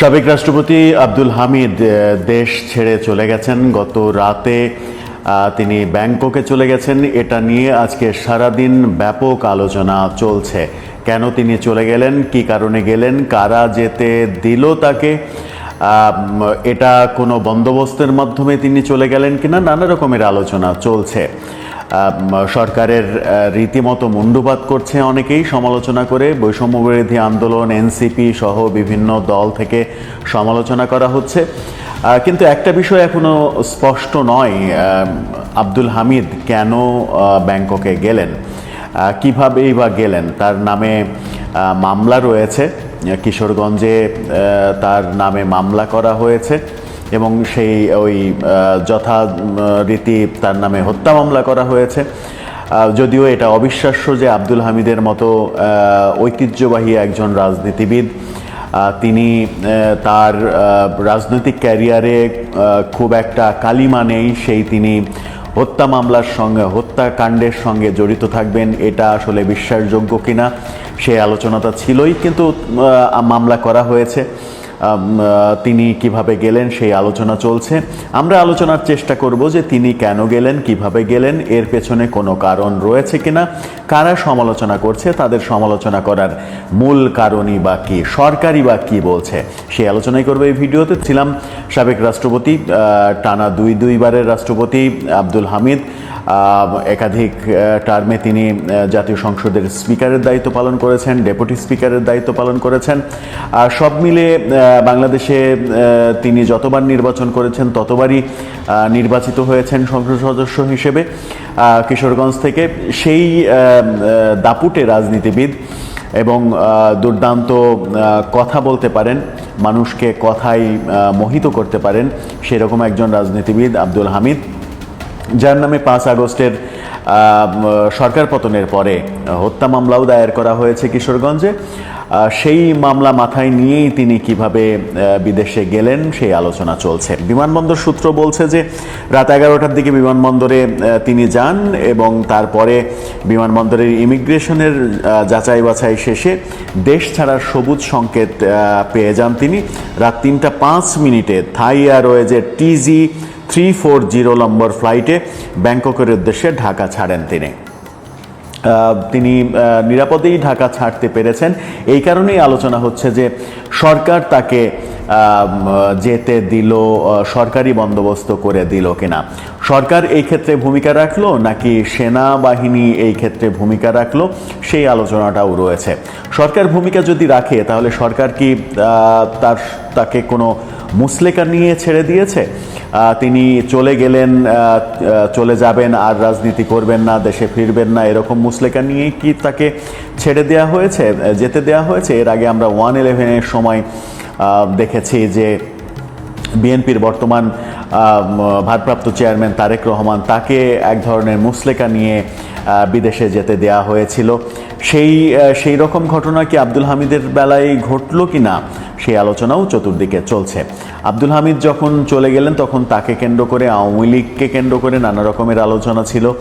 সাবেক রাষ্ট্রপতি আব্দুল হামিদ দেশ ছেড়ে চলে গেছেন। গত রাতে তিনি ব্যাংককে চলে গেছেন। এটা নিয়ে আজকে সারাদিন ব্যাপক আলোচনা চলছে। কেন তিনি চলে গেলেন? কি কারণে গেলেন? কারা যেতে দিল তাকে? এটা কোনো বন্দোবস্তের মাধ্যমে তিনি চলে গেলেন কিনা? নানা রকমের আলোচনা চলছে। সরকারের রীতিমতো মুন্ডুপাত করছে অনেকেই সমালোচনা করে। বৈষম্য বিরোধী আন্দোলন, এনসিপি সহ বিভিন্ন দল থেকে সমালোচনা করা হচ্ছে। কিন্তু একটা বিষয় এখনও স্পষ্ট নয় আব্দুল হামিদ কেন ব্যাংককে গেলেন? কিভাবেই বা গেলেন? তার নামে মামলা রয়েছে। কিশোরগঞ্জে তার নামে মামলা করা হয়েছে। এবং সেই ওই যথা রীতি তার নামে হত্যা মামলা করা হয়েছে। যদিও এটা অবিশ্বাস্য যে আব্দুল হামিদের মতো ঐতিহ্যবাহী একজন রাজনীতিবিদ তিনি তার রাজনৈতিক ক্যারিয়ারে খুব একটা কালিমা নেই। সেই তিনি হত্যা মামলার সঙ্গে, হত্যাকাণ্ডের সঙ্গে জড়িত থাকবেন, এটা আসলে বিশ্বাসযোগ্য কিনা সেই আলোচনাটা ছিলই, কিন্তু মামলা করা হয়েছে। তিনি কীভাবে গেলেন সেই আলোচনা চলছে। আমরা আলোচনার চেষ্টা করব যে তিনি কেন গেলেন, কীভাবে গেলেন, এর পেছনে কোনো কারণ রয়েছে কিনা, কারা সমালোচনা করছে, তাদের সমালোচনা করার মূল কারণই বা কি সরকারি বা কি বলছে, সেই আলোচনাই করবে এই ভিডিওতে। ছিলাম সাবেক রাষ্ট্রপতি টানা দুই দুইবারের রাষ্ট্রপতি আব্দুল হামিদ একাধিক টার্মে তিনি জাতীয় সংসদের স্পিকারের দায়িত্ব পালন করেছেন, ডেপুটি স্পিকারের দায়িত্ব পালন করেছেন। আর সব মিলে বাংলাদেশে তিনি যতবার নির্বাচন করেছেন, ততবারই নির্বাচিত হয়েছেন সংসদ সদস্য হিসেবে কিশোরগঞ্জ থেকে। সেই দাপুটে রাজনীতিবিদ এবং দুর্দান্ত কথা বলতে পারেন, মানুষকে কথাই মোহিত করতে পারেন, সেরকম একজন রাজনীতিবিদ আব্দুল হামিদ। যার নামে পাঁচ আগস্টের সরকার পতনের পরে হত্যা মামলাও দায়ের করা হয়েছে কিশোরগঞ্জে। সেই মামলা মাথায় নিয়েই তিনি কীভাবে বিদেশে গেলেন সেই আলোচনা চলছে। বিমানবন্দর সূত্র বলছে যে, রাত এগারোটার দিকে বিমানবন্দরে তিনি যান এবং তারপরে বিমানবন্দরের ইমিগ্রেশনের যাচাই বাছাই শেষে দেশ ছাড়ার সবুজ সংকেত পেয়ে যান তিনি। রাত তিনটা পাঁচ মিনিটে থাই এয়ারওয়েজের টিজি থ্রি ফোর জিরো নম্বর ফ্লাইটে ব্যাংককের উদ্দেশ্যে ঢাকা ছাড়েন তিনি। তিনি নিরাপদেই ঢাকা ছাড়তে পেরেছেন। এই কারণেই আলোচনা হচ্ছে যে সরকার তাকে যেতে দিল সরকারি বন্দোবস্ত করে দিল কিনা। সরকার এই ক্ষেত্রে ভূমিকা রাখল নাকি সেনাবাহিনী এই ক্ষেত্রে ভূমিকা রাখল, সেই আলোচনাটাও রয়েছে। সরকার ভূমিকা যদি রাখে, তাহলে সরকার কি তার, তাকে কোনো মুসলেকা নিয়ে ছেড়ে দিয়েছে? তিনি চলে গেলেন চলে যাবেন, আর রাজনীতি করবেন না, দেশে ফিরবেন না, এরকম মুসলেকা নিয়ে কি তাকে ছেড়ে দেওয়া হয়েছে, যেতে দেওয়া হয়েছে? এর আগে আমরা ওয়ান ইলেভেনের সময় দেখেছি যে বিএনপির বর্তমান ভারপ্রাপ্ত চেয়ারম্যান তারেক রহমান তাকে এক ধরনের মুসলেকা নিয়ে বিদেশে যেতে দেয়া হয়েছিল। সেই সেই রকম ঘটনা কি আব্দুল হামিদের বেলায় ঘটলো কি না সেই আলোচনাও চতুর্দিকে চলছে। আব্দুল হামিদ যখন চলে গেলেন, তখন তাকে কেন্দ্র করে, আওয়ামী লীগকে কেন্দ্র করে নানা রকমের আলোচনা ছিল।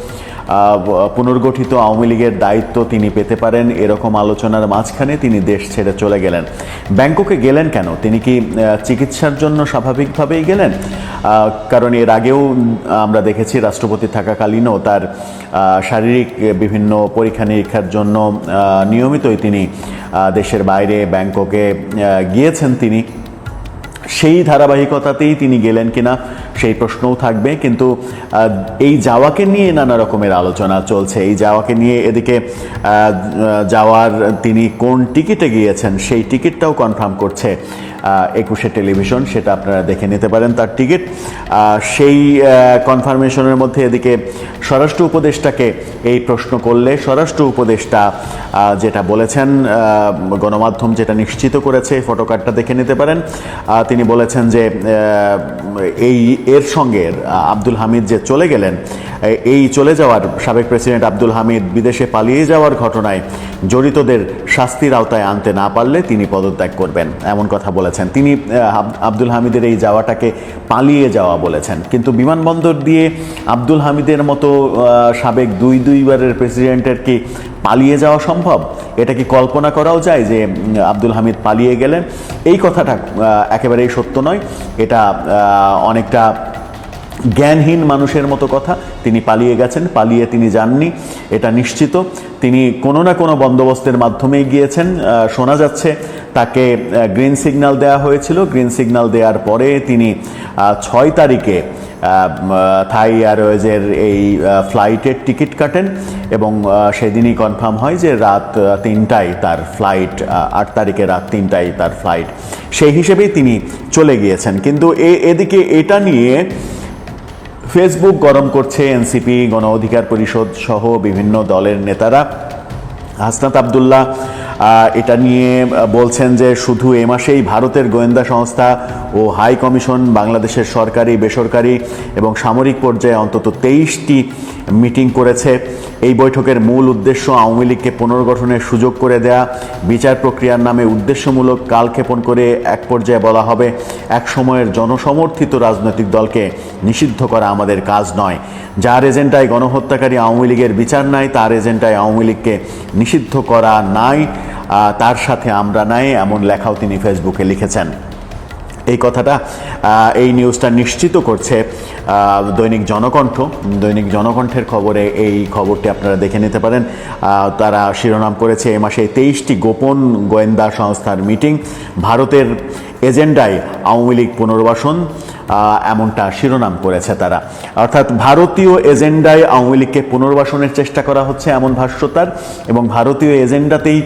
পুনর্গঠিত আওয়ামী লীগের দায়িত্ব তিনি পেতে পারেন এরকম আলোচনার মাঝখানে তিনি দেশ ছেড়ে চলে গেলেন। ব্যাংককে গেলেন কেন? তিনি কি চিকিৎসার জন্য স্বাভাবিকভাবেই গেলেন? কারণ এর আগেও আমরা দেখেছি রাষ্ট্রপতি থাকাকালীনও তার শারীরিক বিভিন্ন পরীক্ষা নিরীক্ষার জন্য নিয়মিতই তিনি দেশের বাইরে ব্যাংককে গিয়েছেন তিনি। সেই ধারাবাহিকতাতেই তিনি গেলেন কিনা সেই প্রশ্নও থাকবে, কিন্তু এই যাওয়াকে নিয়ে নানা রকমের আলোচনা চলছে। এই যাওয়াকে নিয়ে এদিকে যাওয়ার তিনি কোন টিকিটে গিয়েছেন সেই টিকিটটাও কনফার্ম করছে একুশে টেলিভিশন, সেটা আপনারা দেখে নিতে পারেন তার টিকিট। সেই কনফার্মেশনের মধ্যে এদিকে স্বরাষ্ট্র উপদেষ্টাকে এই প্রশ্ন করলে, স্বরাষ্ট্র উপদেষ্টা যেটা বলেছেন গণমাধ্যম যেটা নিশ্চিত করেছে ফটোকার্ডটা দেখে নিতে পারেন। তিনি বলেছেন যে এই এর সঙ্গে আব্দুল হামিদ যে চলে গেলেন এই চলে যাওয়ার সাবেক প্রেসিডেন্ট আব্দুল হামিদ বিদেশে পালিয়ে যাওয়ার ঘটনায় জড়িতদের শাস্তির আওতায় আনতে না পারলে তিনি পদত্যাগ করবেন। এমন কথা বলেছেন। তিনি আব্দুল হামিদের এই যাওয়াটাকে পালিয়ে যাওয়া বলেছেন। কিন্তু বিমানবন্দর দিয়ে আব্দুল হামিদের মতো সাবেক দুই দুইবারের প্রেসিডেন্টের কি পালিয়ে যাওয়া সম্ভব? এটা কি কল্পনা করাও যায় যে আব্দুল হামিদ পালিয়ে গেলেন? এই কথাটা একেবারেই সত্য নয়। এটা অনেকটা জ্ঞানহীন মানুষের মতো কথা। তিনি পালিয়ে গেছেন, পালিয়ে তিনি যাননি, এটা নিশ্চিত। তিনি কোনো না কোনো বন্দোবস্তের মাধ্যমেই গিয়েছেন শোনা যাচ্ছে তাকে গ্রিন সিগন্যাল দেওয়া হয়েছিল। গ্রিন সিগন্যাল দেওয়ার পরে তিনি ছয় তারিখে থাই এয়ারওয়েজের এই ফ্লাইটের টিকিট কাটেন এবং সেদিনই কনফার্ম হয় যে রাত তিনটায় তার ফ্লাইট আট তারিখে রাত তিনটায় তার ফ্লাইট সেই হিসেবেই তিনি চলে গিয়েছেন। কিন্তু এ- এদিকে এটা নিয়ে ফেসবুক গরম করছে এনসিপি গণ অধিকার পরিষদ সহ বিভিন্ন দলের নেতারা। হাসনাত আবদুল্লাহ এটা নিয়ে বলছেন যে শুধু এ মাসেই ভারতের গোয়েন্দা সংস্থা ও হাই কমিশন, বাংলাদেশের সরকারি, বেসরকারি এবং সামরিক পর্যায়ে অন্তত তেইশটি মিটিং করেছে। এই বৈঠকের মূল উদ্দেশ্য আওয়ামী লীগকে পুনর্গঠনের সুযোগ করে দেয়া। বিচার প্রক্রিয়ার নামে উদ্দেশ্যমূলক কালক্ষেপণ করে এক পর্যায়ে বলা হবে, এক সময়ের জনসমর্থিত রাজনৈতিক দলকে নিষিদ্ধ করা আমাদের কাজ নয়। যার এজেন্ডায় গণহত্যাকারী আওয়ামী লীগের বিচার নাই, তার এজেন্ডায় আওয়ামী লীগকে নিষিদ্ধ করা নাই। তার সাথে আমরা নাই, এমন লেখাও তিনি ফেসবুকে লিখেছেন। এই কথাটা এই নিউজটা নিশ্চিত করছে দৈনিক জনকণ্ঠ। দৈনিক জনকণ্ঠের খবরে এই খবরটি আপনারা দেখে নিতে পারেন। তারা শিরোনাম করেছে, এ মাসে তেইশটি গোপন গোয়েন্দা সংস্থার মিটিং। ভারতের এজেন্ডায় আওয়ামী লীগ পুনর্বাসন এমনটা শিরোনাম করেছে তারা। অর্থাৎ ভারতীয় এজেন্ডায় আওয়ামী লীগকে পুনর্বাসনের চেষ্টা করা হচ্ছে এমন ভাষ্য তার, এবং ভারতীয় এজেন্ডাতেই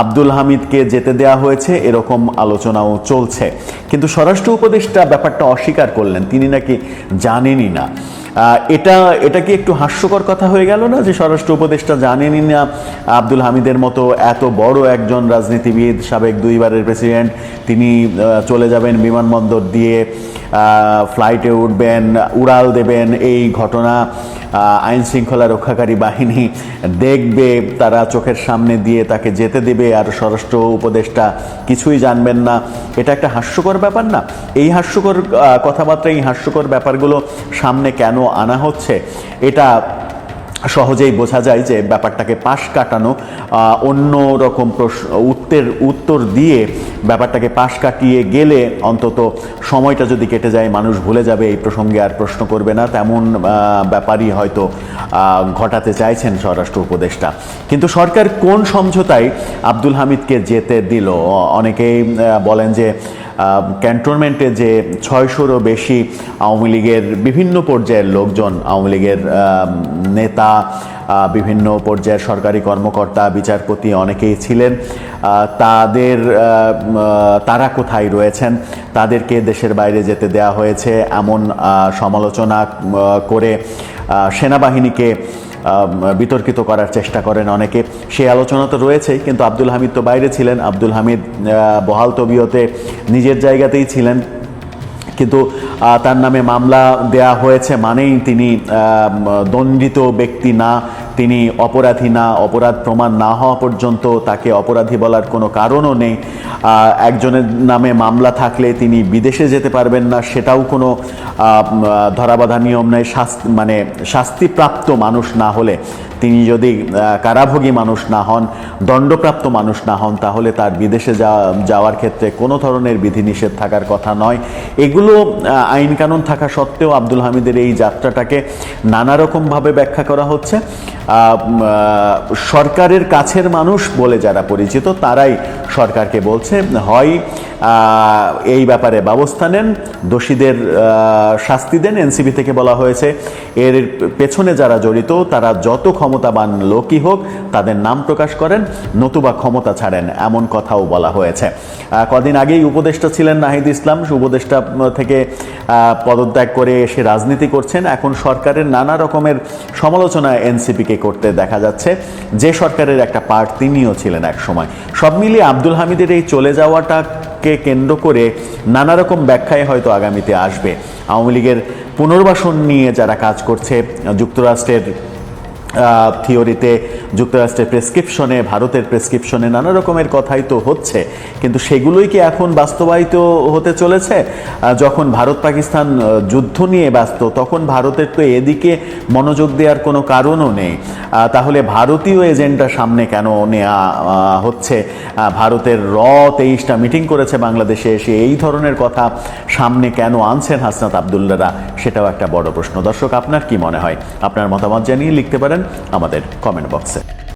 আব্দুল হামিদকে যেতে দেওয়া হয়েছে, এরকম আলোচনাও চলছে। কিন্তু স্বরাষ্ট্র উপদেষ্টা ব্যাপারটা অস্বীকার করলেন, তিনি নাকি জানেনই না। এটা এটা কি একটু হাস্যকর কথা হয়ে গেল না যে স্বরাষ্ট্র উপদেষ্টা জানেনই না আব্দুল হামিদের মতো এত বড় একজন রাজনীতিবিদ, সাবেক দুইবারের প্রেসিডেন্ট, তিনি চলে যাবেন বিমানবন্দর দিয়ে ফ্লাইটে উঠবেন, উড়াল দেবেন এই ঘটনা। আইন শৃঙ্খলা রক্ষাকারী বাহিনী দেখবে, তারা চোখের সামনে দিয়ে তাকে যেতে দেবে, আর স্বরাষ্ট্র উপদেষ্টা কিছুই জানবেন না। এটা একটা হাস্যকর ব্যাপার না? এই হাস্যকর কথাবার্তা, এই হাস্যকর ব্যাপারগুলো সামনে কেন আনা হচ্ছে? এটা সহজেই বোঝা যায় যে ব্যাপারটাকে পাশ কাটানো অন্য রকম প্রশ্ন, উত্তর উত্তর দিয়ে ব্যাপারটাকে পাশ কাটিয়ে গেলে অন্তত সময়টা যদি কেটে যায়, মানুষ ভুলে যাবে, এই প্রসঙ্গে আর প্রশ্ন করবে না। তেমন ব্যাপারই হয়তো ঘটাতে চাইছেন স্বরাষ্ট্র উপদেষ্টা। কিন্তু সরকার কোন সমঝোতায় আব্দুল হামিদকে যেতে দিল? অনেকেই বলেন যে ক্যান্টনমেন্টে যে ছয়শোরও বেশি আওয়ামী লীগের বিভিন্ন পর্যায়ের লোকজন, আওয়ামী লীগের নেতা বিভিন্ন পর্যায়ের সরকারি কর্মকর্তা, বিচারপতি অনেকেই ছিলেন। তাদের তারা কোথায় রয়েছেন? তাদেরকে দেশের বাইরে যেতে দেওয়া হয়েছে। এমন সমালোচনা করে সেনাবাহিনীকে বিতর্কিত করার চেষ্টা করেন অনেকে। সেই আলোচনা তো রয়েছেই, কিন্তু আব্দুল হামিদ তো বাইরে ছিলেন। আব্দুল হামিদ বহাল তবিয়তে নিজের জায়গাতেই ছিলেন। কিন্তু তার নামে মামলা দেয়া হয়েছে মানেই তিনি দণ্ডিত ব্যক্তি না, তিনি অপরাধী না, অপরাধ প্রমাণ না হওয়া পর্যন্ত তাকে অপরাধী বলার কোনো কারণও নেই। একজনের নামে মামলা থাকলে তিনি বিদেশে যেতে পারবেন না সেটাও কোনো ধরাবাধা নিয়ম নেই শাস্তি মানে শাস্তিপ্রাপ্ত মানুষ না হলে তিনি যদি কারাভোগী মানুষ না হন দণ্ডপ্রাপ্ত মানুষ না হন তাহলে তার বিদেশে যাওয়ার ক্ষেত্রে কোনো ধরনের বিধিনিষেধ থাকার কথা নয়। এগুলো আহ, আইন কানুন থাকা সত্ত্বেও আব্দুল হামিদের এই যাত্রাটাকে নানা রকমভাবে ব্যাখ্যা করা হচ্ছে। সরকারের কাছের মানুষ বলে যারা পরিচিত তারাই সরকারকে বলছে, হয় এই ব্যাপারে ব্যবস্থা নেন, দোষীদের শাস্তি দেন এনসিবি থেকে বলা হয়েছে। এর পেছনে যারা জড়িত, তারা যত ক্ষমতাবান লোকই হোক, তাদের নাম প্রকাশ করেন, নতুবা ক্ষমতা ছাড়েন, এমন কথাও বলা হয়েছে। কদিন আগেই উপদেষ্টা ছিলেন নাহিদ ইসলাম। উপদেষ্টা থেকে পদত্যাগ করে এসে রাজনীতি করছেন। এখন সরকারের নানা রকমের সমালোচনা এনসিপিকে করতে দেখা যাচ্ছে। যে সরকারের একটা পার্ট তিনিও ছিলেন এক সময় সব মিলিয়ে আব্দুল হামিদের এই চলে যাওয়াটাকে কেন্দ্র করে নানা রকম ব্যাখ্যায় হয়তো আগামীতে আসবে। আওয়ামী লীগের পুনর্বাসন নিয়ে যারা কাজ করছে, যুক্তরাষ্ট্রের থিওরিতে যুক্তরাষ্ট্রের প্রেসক্রিপশনে, ভারতের প্রেসক্রিপশনে নানা রকমের কথাই তো হচ্ছে। কিন্তু সেগুলোই কি এখন বাস্তবায়িত হতে চলেছে? যখন ভারত পাকিস্তান যুদ্ধ নিয়ে ব্যস্ত, তখন ভারতের তো এদিকে মনোযোগ দেওয়ার কোনো কারণও নেই। তাহলে ভারতীয় এজেন্ডা সামনে কেন নেওয়া হচ্ছে? ভারতের র তেইশটা মিটিং করেছে বাংলাদেশে এসে এই ধরনের কথা সামনে কেন আনছেন হাসনাত আবদুল্লারা সেটাও একটা বড় প্রশ্ন। দর্শক, আপনার কি মনে হয়? আপনার মতামত জানিয়ে লিখতে পারেন আমাদের কমেন্ট বক্সে